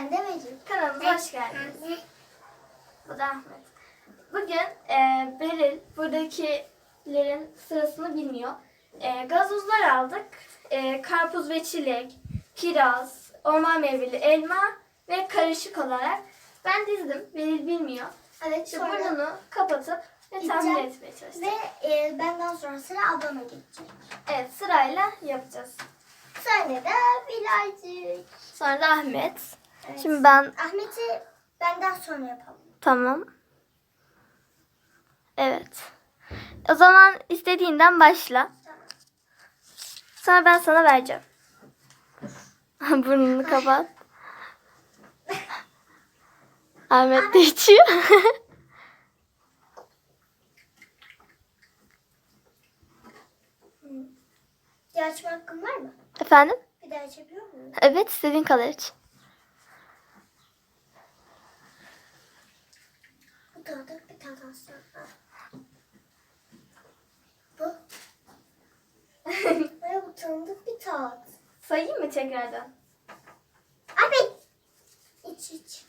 Ben de Beril. Kanalımıza hoş geldiniz. Bu da Ahmet. Bugün e, Beril buradakilerin sırasını bilmiyor. E, gazozlar aldık. E, karpuz ve çilek, kiraz, orman meyveli elma ve karışık olarak. Ben dizdim. Beril bilmiyor. Evet İşte sonra burnunu kapatıp ve tahmin Gideceğim. etmeye çalışacağız. ve e, benden sonra sıra ablama gelecek. Evet sırayla yapacağız. Sonra da Bilal'cik. Sonra da Ahmet. Evet. Şimdi ben Ahmet'i benden sonra yapalım. Tamam. Evet. O zaman istediğinden başla. Sonra ben sana vereceğim. Burnunu kapat. Ahmet de içiyor. Bir açma hakkım var mı? Efendim? Bir daha açabiliyor muyum? Evet istediğin kadar iç. Tanıdık bir tane sonra. Bu. Ay bu tanıdık bir tat. Sayayım mı tekrardan? Abi. İç iç.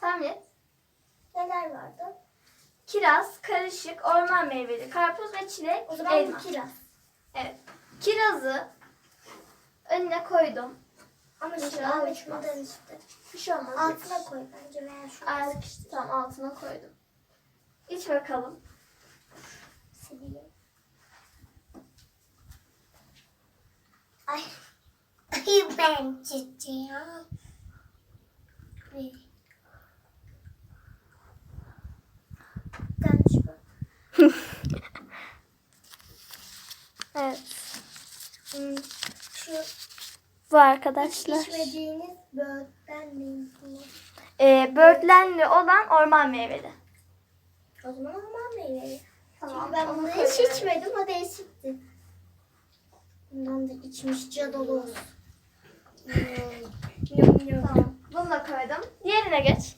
Tahmin et. Neler vardı? Kiraz, karışık, orman meyveli, karpuz ve çilek, O zaman elma. bu kiraz. Evet. Kirazı önüne koydum. Ama Ahmet uçmaz. şuradan işte. Bir şey olmaz. Altına koy bence veya şu Ay işte tam altına koydum. İç bakalım. sileyim. Ay. Ay ben çiçeğim. Ay. Ben şu. Evet. Hmm, Şu Bu arkadaşlar. içmediğiniz? Ee, böğürtlenli olan orman meyveli. O zaman orman meyveli. Tamam, Çünkü ben bunu hiç içmedim. O değişikti. Bundan da içmiş cadolu olsun. Yum. Tamam. Bunu da koydum. Diğerine geç.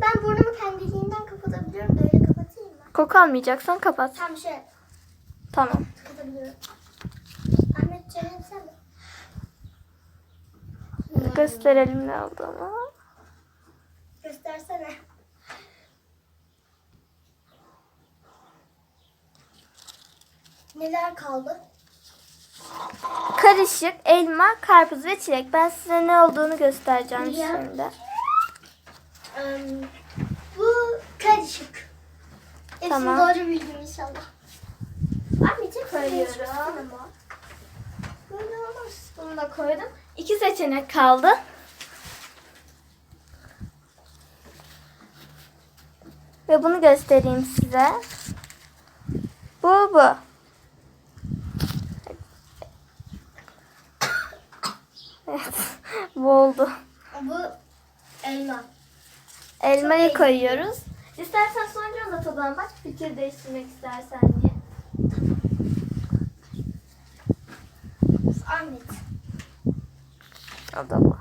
Ben burnumu kendiliğinden kapatabiliyorum. da Öyle kapatayım mı? Koku almayacaksan kapat. Tam şey Tamam. kapatabiliyorum. Ahmet Ceren sen de. Gösterelim ne olduğunu. Göstersene. Neler kaldı? Karışık, elma, karpuz ve çilek. Ben size ne olduğunu göstereceğim Ya. şimdi. Em, bu karışık. Hepsini Tamam. doğru bildim inşallah. Ahmet'e Koyuyorum. Böyle olmaz. Bunu da koydum. İki seçenek kaldı. Ve bunu göstereyim size. Bu bu. Evet. bu oldu. Bu elma. Elmayı Çok koyuyoruz. İstersen sonra da tadına bak. Fikir değiştirmek istersen diye. Ahmet. O da bu.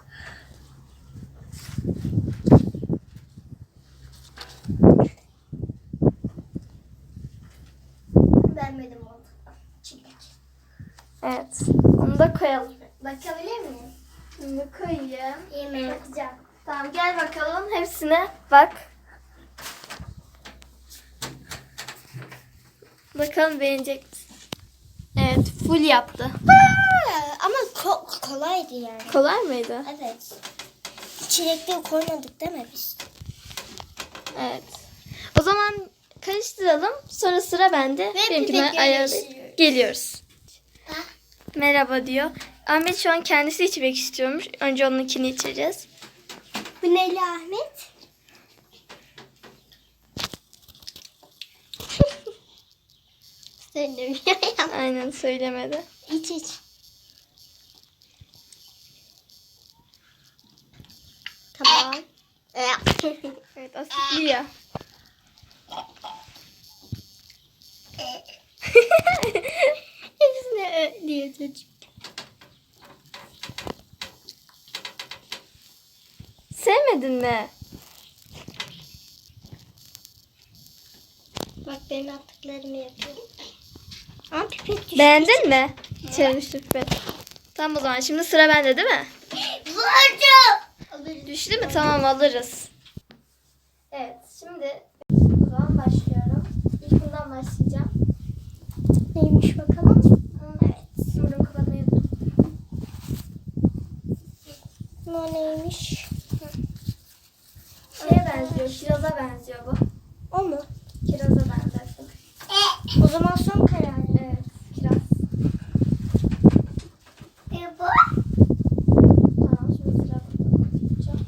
Beğenmedim onu. Evet. Onu da koyalım. Bakabilir miyim? Şimdi koyayım. Yemeğe bakacağım. Tamam gel bakalım hepsine bak. Bakalım beğenecek misin? Evet full yaptı. Aa, kolaydı yani. Kolay mıydı? Evet. Çilekli koymadık değil mi biz? Evet. O zaman karıştıralım. Sonra sıra bende. Ve Benimkine ayarlayıp geliyoruz. Ha? Merhaba diyor. Ahmet şu an kendisi içmek istiyormuş. Önce onunkini içeceğiz. Bu neyli Ahmet? Söylemiyorum. Aynen söylemedi. İç iç. Tamam. Evet asitli ya. Hepsine ö diyor çocuk. Sevmedin mi? Bak benim yaptıklarımı yapıyorum. Ama pipet düştü. Beğendin mi? Çevirmiş pipet. Tamam o zaman şimdi sıra bende değil mi? Vurdu. Düştü mü? Tamam alırız. Evet şimdi zaman başlıyorum. İlk bundan başlayacağım. Neymiş bakalım? Evet. Burnumu kapatmayı. Bu neymiş? Şeye benziyor. Kiraza benziyor bu. O mu? Kiraza benzettim. O zaman son karar. Evet. Kiraz. E bu? Tamam şimdi sıra bunda bakacağım.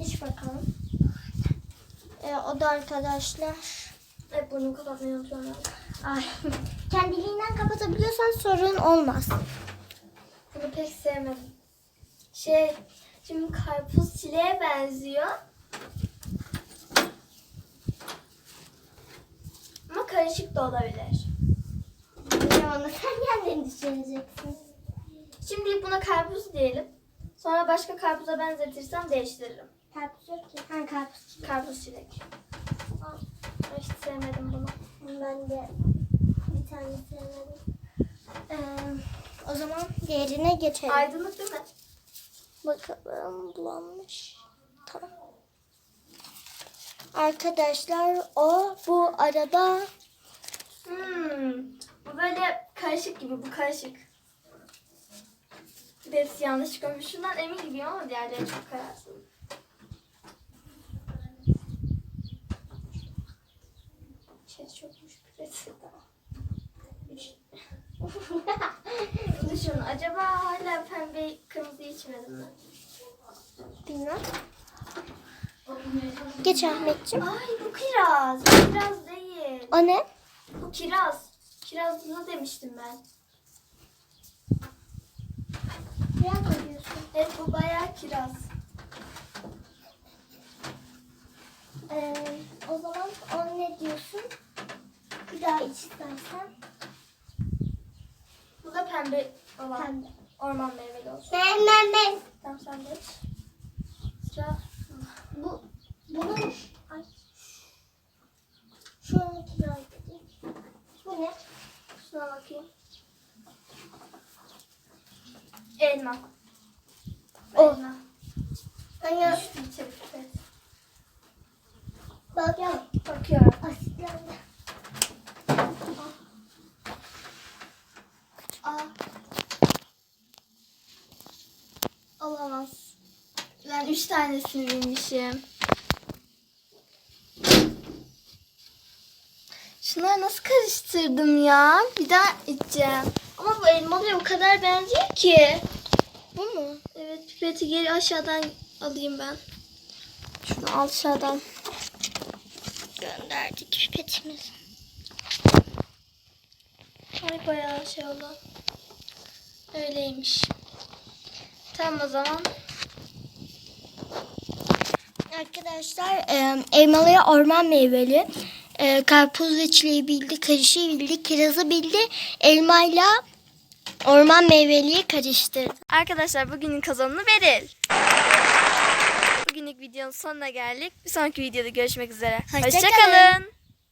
İç bakalım. E, o da arkadaşlar. Evet burnumu kapatmayı unutuyorum. Ay. Kendiliğinden kapatabiliyorsan sorun olmaz. Bunu pek sevmedim. Şey, şimdi karpuz çileğe benziyor. Ama karışık da olabilir. Onu sen kendin düşüneceksin. Şimdi buna karpuz diyelim. Sonra başka karpuza benzetirsem değiştiririm. Karpuz yok ki. Ha karpuz. Karpuz çilek. Sevmedim bunu. Ben de bir tane sevmedim. Ee, o zaman diğerine geçelim. Aydınlık değil mi? Bakalım bulanmış. Tamam. Arkadaşlar o bu arada Hmm. Bu böyle karışık gibi. Bu karışık. Bir de hepsi yanlış çıkmış. Şundan emin gibiyim ama diğerleri çok kararsız. Şey çokmuş pipeti. Düşün acaba hala pembe kırmızı içmedim mi? bilmem. Geç Ahmetciğim. Ay bu kiraz. Bu kiraz değil. O ne? Bu kiraz. Kirazlı demiştim ben. Biraz mı diyorsun? Evet bu bayağı kiraz. Ee, o zaman on ne diyorsun? Bir daha iç istersen. Bu da pembe olan. Pembe. Orman meyveli olsun. Ben ben ben. Tamam sen de iç. Sıra. Bu bunun ay. Şunu biraz dedik. Bu ne? Şuna bakayım. Elma. Elma. Anne Düştü içeri bak ya. Tanesini bilmişim. Şunları nasıl karıştırdım ya? Bir daha içeceğim. Ama bu elmalıya o kadar benziyor ki. Bu mu? Evet pipeti geri aşağıdan alayım ben. Şunu aşağıdan. Gönderdik pipetimizi. Ay bayağı şey oldu. Öyleymiş. Tamam o zaman. Arkadaşlar elmalıya orman meyveli. E, karpuz çileği bildi, karışığı bildi, kirazı bildi. Elmayla orman meyveliyi karıştırdı. Arkadaşlar bugünün kazananı Beril. Bugünlük videonun sonuna geldik. Bir sonraki videoda görüşmek üzere. Hoşça Hoşçakalın.